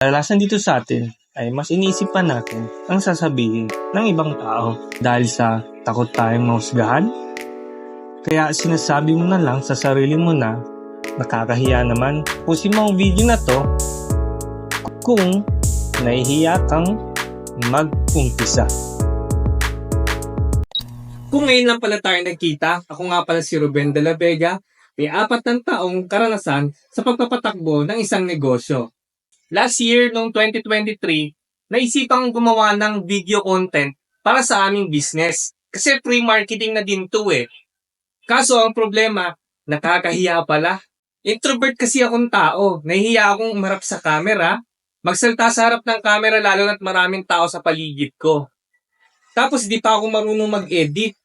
Kadalasan dito sa atin ay mas iniisip pa natin ang sasabihin ng ibang tao dahil sa takot tayong mahusgahan. Kaya sinasabi mo na lang sa sarili mo na nakakahiya naman. Pusin mo ang video na to kung nahihiya kang mag-umpisa. Kung ngayon lang pala tayo nagkita, ako nga pala si Ruben de la Vega, may apat ng taong karanasan sa pagpapatakbo ng isang negosyo. Last year, noong 2023, naisipang gumawa ng video content para sa aming business. Kasi free marketing na din to eh. Kaso ang problema, nakakahiya pala. Introvert kasi akong tao. Nahihiya akong umarap sa camera. Magsalita sa harap ng camera lalo na't maraming tao sa paligid ko. Tapos di pa ako marunong mag-edit.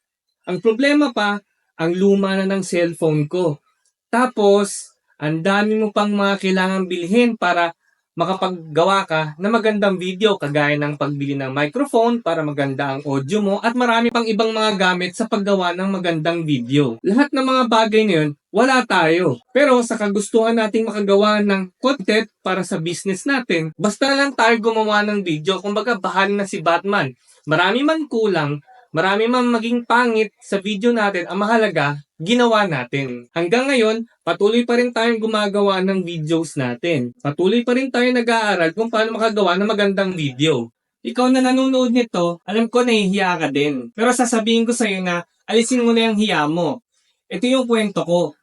Ang problema pa, ang luma na ng cellphone ko. Tapos, ang dami mo pang mga kailangan bilhin para makapaggawa ka na magandang video kagaya ng pagbili ng microphone para maganda ang audio mo at marami pang ibang mga gamit sa paggawa ng magandang video. Lahat ng mga bagay na yun, wala tayo. Pero sa kagustuhan nating makagawa ng content para sa business natin, basta lang tayo gumawa ng video, kumbaga bahal na si Batman. Marami man kulang, marami man maging pangit sa video natin, ang mahalaga, ginawa natin. Hanggang ngayon, patuloy pa rin tayong gumagawa ng videos natin. Patuloy pa rin tayo nag-aaral kung paano makagawa ng magandang video. Ikaw na nanonood nito, alam ko nahihiya ka din. Pero sasabihin ko sa'yo na, alisin mo na yung hiya mo. Ito yung kwento ko.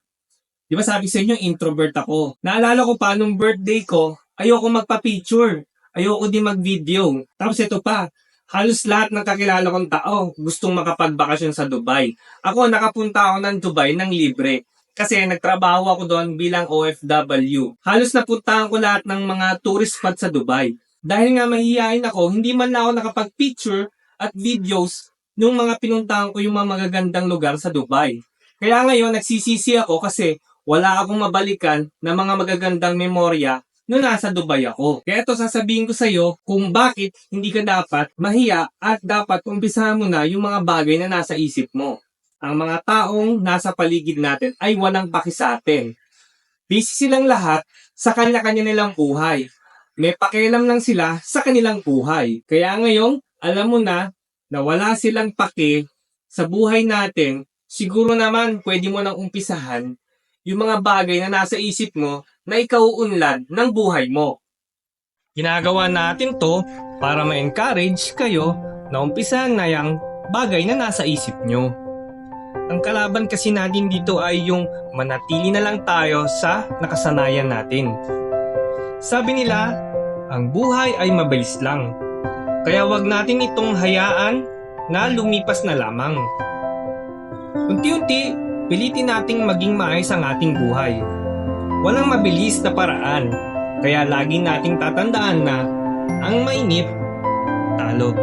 Di ba sabi sa inyo, introvert ako. Naalala ko pa nung birthday ko, ayoko magpa-picture. Ayoko din mag-video. Tapos ito pa, halos lahat ng kakilala kong tao gustong makapagbakasyon sa Dubai. Ako, nakapunta ako ng Dubai ng libre. Kasi nagtrabaho ako doon bilang OFW. Halos napuntahan ko lahat ng mga tourist spot sa Dubai. Dahil nga mahihayin ako, hindi man lang ako nakapag-picture at videos nung mga pinuntahan ko yung mga magagandang lugar sa Dubai. Kaya ngayon, nagsisisi ako kasi wala akong mabalikan na mga magagandang memorya nung nasa Dubai ako. Kaya ito sasabihin ko sa iyo kung bakit hindi ka dapat mahiya at dapat umpisahan mo na yung mga bagay na nasa isip mo. Ang mga taong nasa paligid natin ay walang paki sa atin. Busy silang lahat sa kanya-kanya nilang buhay. May pakialam lang sila sa kanilang buhay. Kaya ngayon, alam mo na na wala silang paki sa buhay natin, siguro naman pwede mo nang umpisahan yung mga bagay na nasa isip mo na ikaw unlad ng buhay mo. Ginagawa natin to para ma-encourage kayo na umpisahan na yung bagay na nasa isip nyo. Ang kalaban kasi natin dito ay yung manatili na lang tayo sa nakasanayan natin. Sabi nila, ang buhay ay mabilis lang. Kaya wag natin itong hayaan na lumipas na lamang. Unti-unti, pilitin nating maging maayos ang ating buhay. Walang mabilis na paraan, kaya lagi nating tatandaan na ang mainip, talo.